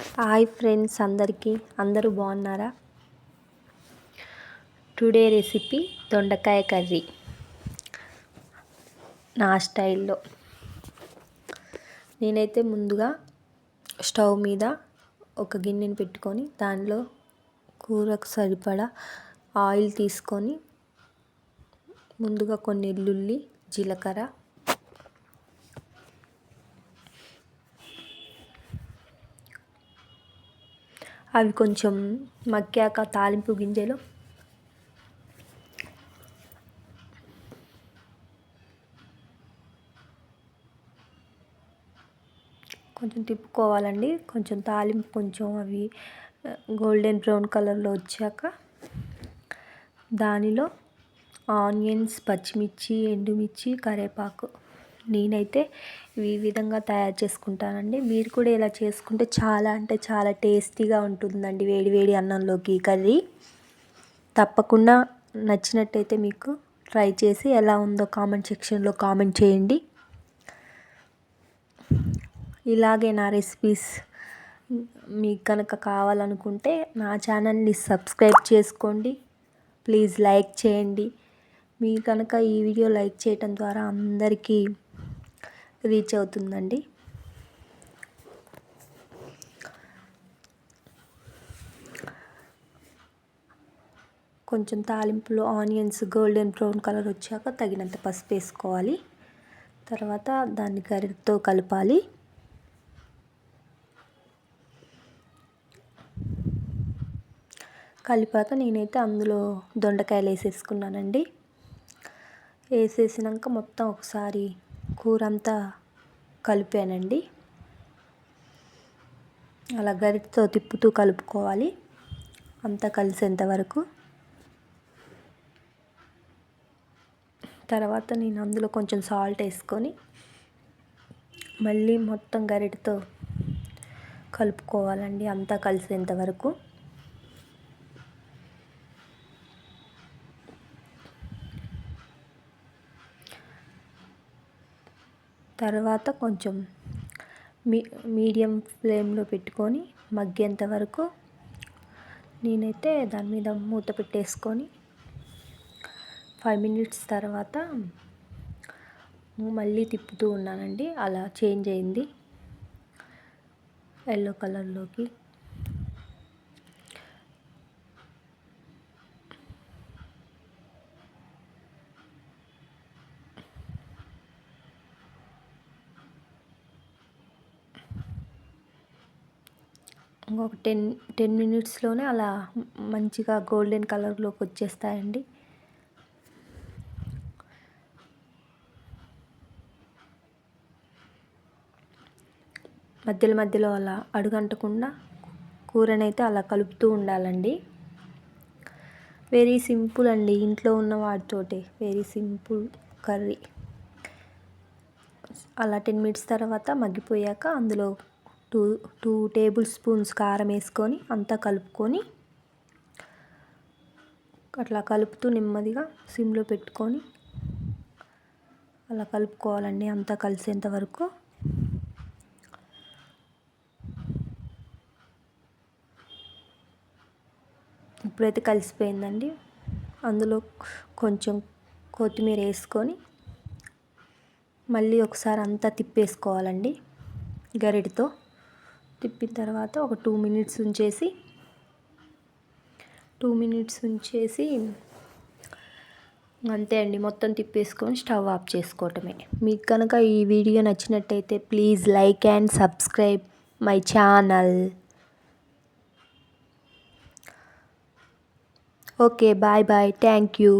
Hi friends అందరికీ. అందరూ బాగున్నారా? టుడే రెసిపీ దొండకాయ కర్రీ. నా స్టైల్లో. నేనైతే ముందుగా స్టవ్ మీద ఒక గిన్నెని పెట్టుకొని దానిలో కూరకు సరిపడా ఆయిల్ తీసుకొని ముందుగా కొన్ని ఎల్లుల్లి జీలకర్ర అవి కొంచెం మక్కాక తాలింపు గింజలు. కొంచెం తిప్పుకోవాలండి. కొంచెం తాలింపు కొంచెం అవి గోల్డెన్ బ్రౌన్ కలర్లో వచ్చాక దానిలో ఆనియన్స్ పచ్చిమిర్చి ఎండుమిర్చి కరివేపాకు నేనైతే ఈ విధంగా తయారు చేసుకుంటానండి. మీరు కూడా ఇలా చేసుకుంటే చాలా అంటే చాలా టేస్టీగా ఉంటుందండి వేడి వేడి అన్నంలోకి కర్రీ. తప్పకుండా నచ్చినట్టయితే మీకు ట్రై చేసి ఎలా ఉందో కామెంట్ సెక్షన్లో కామెంట్ చేయండి. ఇలాగే నా రెసిపీస్ మీకు కనుక కావాలనుకుంటే నా ఛానల్ని సబ్స్క్రైబ్ చేసుకోండి. ప్లీజ్ లైక్ చేయండి. మీరు కనుక ఈ వీడియో లైక్ చేయటం ద్వారా అందరికీ రీచ్ అవుతుందండి. కొంచెం తాలింపులో ఆనియన్స్ గోల్డెన్ బ్రౌన్ కలర్ వచ్చాక తగినంత పసుపు వేసుకోవాలి. తర్వాత దాన్ని గరిటతో కలపాలి. కలిపాక నేనైతే అందులో దొండకాయలు వేసేసుకున్నానండి. వేసేసినాక మొత్తం ఒకసారి కూర అంతా కలిపానండి. అలా గరిటతో తిప్పుతూ కలుపుకోవాలి. అంతా కలిసేంత వరకు. తర్వాత నేను అందులో కొంచెం సాల్ట్ వేసుకొని మళ్ళీ మొత్తం గరిటతో కలుపుకోవాలండి. అంతా కలిసేంత వరకు. తర్వాత కొంచెం మీ మీడియం ఫ్లేమ్లో పెట్టుకొని మగ్గేంత వరకు నేనైతే దాని మీద మూత పెట్టేసుకొని ఫైవ్ మినిట్స్ తర్వాత మళ్ళీ తిప్పుతూ ఉన్నానండి. అలా చేంజ్ అయింది. ఎల్లో కలర్లోకి. ఇంకొక టెన్ టెన్ మినిట్స్లోనే అలా మంచిగా గోల్డెన్ కలర్లోకి వచ్చేస్తాయండి. మధ్యలో మధ్యలో అలా అడుగంటకుండా కూరనైతే అలా కలుపుతూ ఉండాలండి. వెరీ సింపుల్ అండి ఇంట్లో ఉన్న వాటితోటి వెరీ సింపుల్ కర్రీ. అలా టెన్ మినిట్స్ తర్వాత మగ్గిపోయాక అందులో టూ టూ టేబుల్ స్పూన్స్ కారం వేసుకొని అంతా కలుపుకొని అట్లా కలుపుతూ నెమ్మదిగా సిమ్లో పెట్టుకొని అలా కలుపుకోవాలండి అంతా కలిసేంత వరకు. ఇప్పుడైతే కలిసిపోయిందండి. అందులో కొంచెం కొత్తిమీర వేసుకొని మళ్ళీ ఒకసారి అంతా తిప్పేసుకోవాలండి గరిటతో. తిప్పిన తర్వాత ఒక టూ మినిట్స్ ఉంచేసి టూ మినిట్స్ ఉంచేసి అంతే అండి మొత్తం తిప్పేసుకొని స్టవ్ ఆఫ్ చేసుకోవటమే. మీకు కనుక ఈ వీడియో నచ్చినట్టయితే please like and subscribe my channel. Okay bye bye thank you.